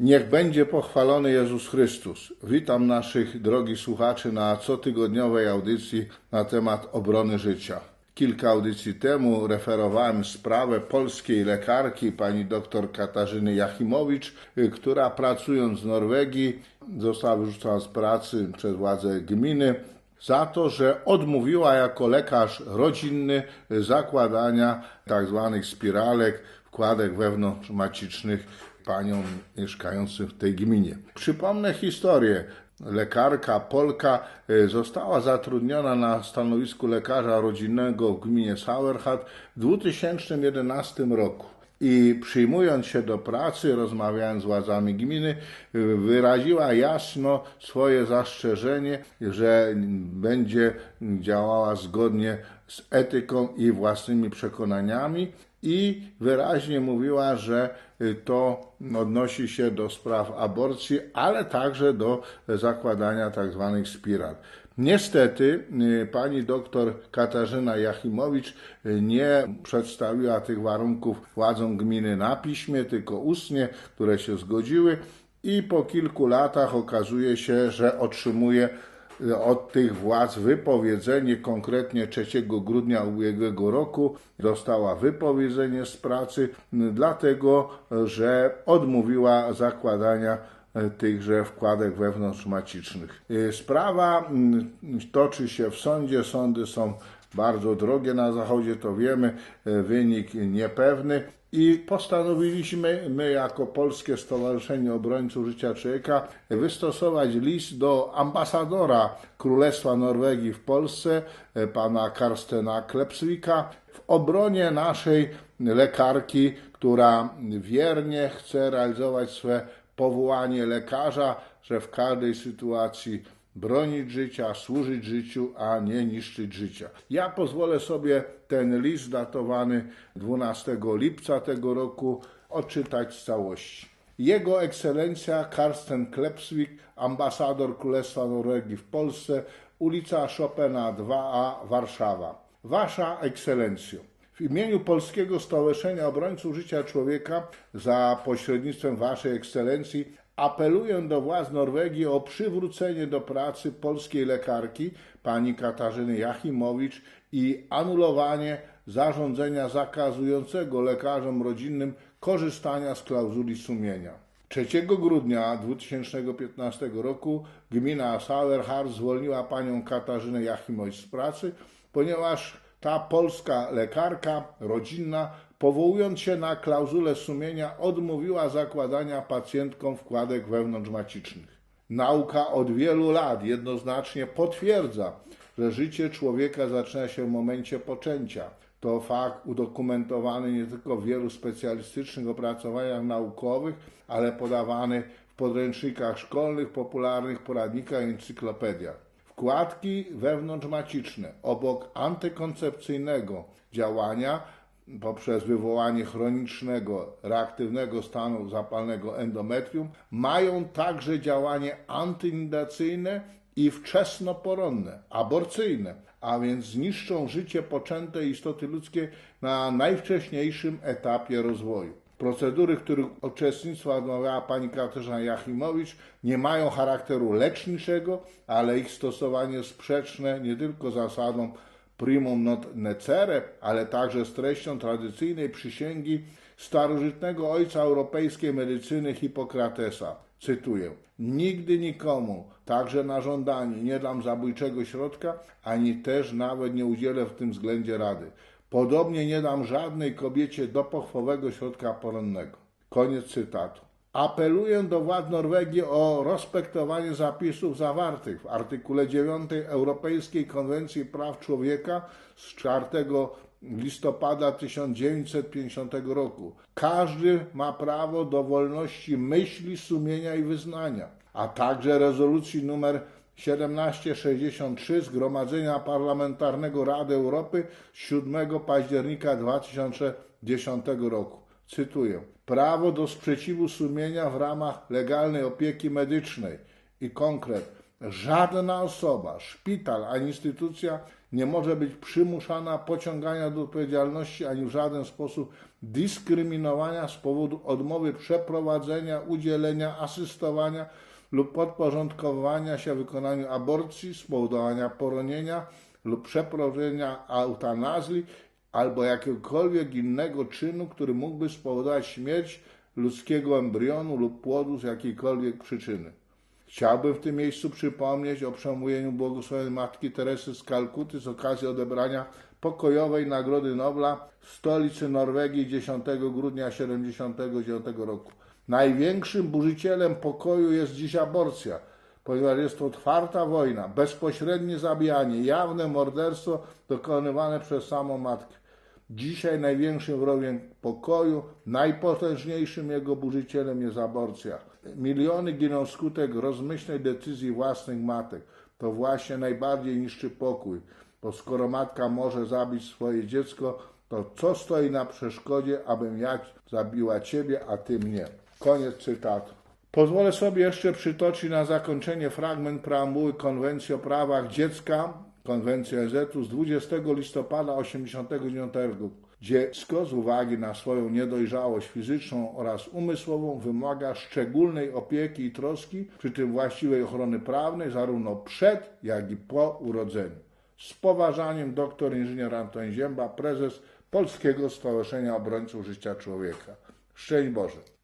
Niech będzie pochwalony Jezus Chrystus. Witam naszych drogich słuchaczy na cotygodniowej audycji na temat obrony życia. Kilka audycji temu referowałem sprawę polskiej lekarki, pani dr Katarzyny Jachimowicz, która pracując w Norwegii została wyrzucona z pracy przez władze gminy za to, że odmówiła jako lekarz rodzinny zakładania tzw. spiralek, wkładek wewnątrzmacicznych paniom mieszkającym w tej gminie. Przypomnę historię. Lekarka Polka e, została zatrudniona na stanowisku lekarza rodzinnego w gminie Sauerhat w 2011 roku. I przyjmując się do pracy, rozmawiając z władzami gminy, e, wyraziła jasno swoje zastrzeżenie, że będzie działała zgodnie z etyką i własnymi przekonaniami i wyraźnie mówiła, że y, to odnosi się do spraw aborcji, ale także do zakładania tzw. Tak spiral. Niestety y, pani doktor Katarzyna Jachimowicz y, nie przedstawiła tych warunków władzom gminy na piśmie, tylko ustnie, które się zgodziły i po kilku latach okazuje się, że otrzymuje od tych władz wypowiedzenie, konkretnie 3 grudnia ubiegłego roku dostała wypowiedzenie z pracy, dlatego że odmówiła zakładania tychże wkładek wewnątrzmacicznych. Sprawa toczy się w sądzie, sądy są bardzo drogie na zachodzie, to wiemy, wynik niepewny. I postanowiliśmy, my jako Polskie Stowarzyszenie Obrońców Życia Człowieka, wystosować list do ambasadora Królestwa Norwegii w Polsce, pana Karstena Klepswika, w obronie naszej lekarki, która wiernie chce realizować swe powołanie lekarza, że w każdej sytuacji bronić życia, służyć życiu, a nie niszczyć życia. Ja pozwolę sobie ten list datowany 12 lipca tego roku odczytać z całości. Jego ekscelencja Karsten Klepswik, ambasador Królestwa Norwegii w Polsce, ulica Chopina 2A, Warszawa. Wasza ekscelencjo, w imieniu Polskiego Stowarzyszenia Obrońców Życia Człowieka, za pośrednictwem Waszej ekscelencji, Apeluję do władz Norwegii o przywrócenie do pracy polskiej lekarki, pani Katarzyny Jachimowicz i anulowanie zarządzenia zakazującego lekarzom rodzinnym korzystania z klauzuli sumienia. 3 grudnia 2015 roku gmina Sauerhard zwolniła panią Katarzynę Jachimowicz z pracy, ponieważ ta polska lekarka rodzinna powołując się na klauzulę sumienia, odmówiła zakładania pacjentkom wkładek wewnątrzmacicznych. Nauka od wielu lat jednoznacznie potwierdza, że życie człowieka zaczyna się w momencie poczęcia. To fakt udokumentowany nie tylko w wielu specjalistycznych opracowaniach naukowych, ale podawany w podręcznikach szkolnych, popularnych poradnikach i encyklopediach. Wkładki wewnątrzmaciczne obok antykoncepcyjnego działania poprzez wywołanie chronicznego, reaktywnego stanu zapalnego endometrium, mają także działanie antynidacyjne i wczesnoporonne, aborcyjne, a więc zniszczą życie poczętej istoty ludzkiej na najwcześniejszym etapie rozwoju. Procedury, których uczestnictwa odmawiała pani Katarzyna Jachimowicz, nie mają charakteru leczniczego, ale ich stosowanie sprzeczne nie tylko zasadą primum not necere, ale także z treścią tradycyjnej przysięgi starożytnego ojca europejskiej medycyny Hipokratesa. Cytuję: Nigdy nikomu, także na żądanie, nie dam zabójczego środka, ani też nawet nie udzielę w tym względzie rady. Podobnie nie dam żadnej kobiecie dopochwowego środka poronnego. Koniec cytatu. Apeluję do władz Norwegii o respektowanie zapisów zawartych w artykule 9 Europejskiej Konwencji Praw Człowieka z 4 listopada 1950 roku. Każdy ma prawo do wolności myśli, sumienia i wyznania, a także rezolucji nr 1763 Zgromadzenia Parlamentarnego Rady Europy 7 października 2010 roku. Cytuję: Prawo do sprzeciwu sumienia w ramach legalnej opieki medycznej i konkret. Żadna osoba, szpital ani instytucja nie może być przymuszana, pociągania do odpowiedzialności ani w żaden sposób dyskryminowania z powodu odmowy przeprowadzenia, udzielenia, asystowania lub podporządkowania się wykonaniu aborcji, spowodowania poronienia lub przeprowadzenia eutanazji albo jakiegokolwiek innego czynu, który mógłby spowodować śmierć ludzkiego embrionu lub płodu z jakiejkolwiek przyczyny. Chciałbym w tym miejscu przypomnieć o przemówieniu błogosławionej Matki Teresy z Kalkuty z okazji odebrania pokojowej Nagrody Nobla w stolicy Norwegii 10 grudnia 1979 roku. Największym burzycielem pokoju jest dziś aborcja, ponieważ jest to otwarta wojna, bezpośrednie zabijanie, jawne morderstwo dokonywane przez samą matkę. Dzisiaj największym wrogiem pokoju, najpotężniejszym jego burzycielem jest aborcja. Miliony giną skutek rozmyślnej decyzji własnych matek. To właśnie najbardziej niszczy pokój, bo skoro matka może zabić swoje dziecko, to co stoi na przeszkodzie, abym ja zabiła ciebie, a ty mnie? Koniec cytatu. Pozwolę sobie jeszcze przytoczyć na zakończenie fragment preambuły Konwencji o prawach dziecka, konwencji ONZ z 20 listopada 1989 roku. Dziecko z uwagi na swoją niedojrzałość fizyczną oraz umysłową wymaga szczególnej opieki i troski, przy tym właściwej ochrony prawnej zarówno przed, jak i po urodzeniu. Z poważaniem dr inżynier Anton Zięba, prezes Polskiego Stowarzyszenia Obrońców Życia Człowieka. Szczęść Boże.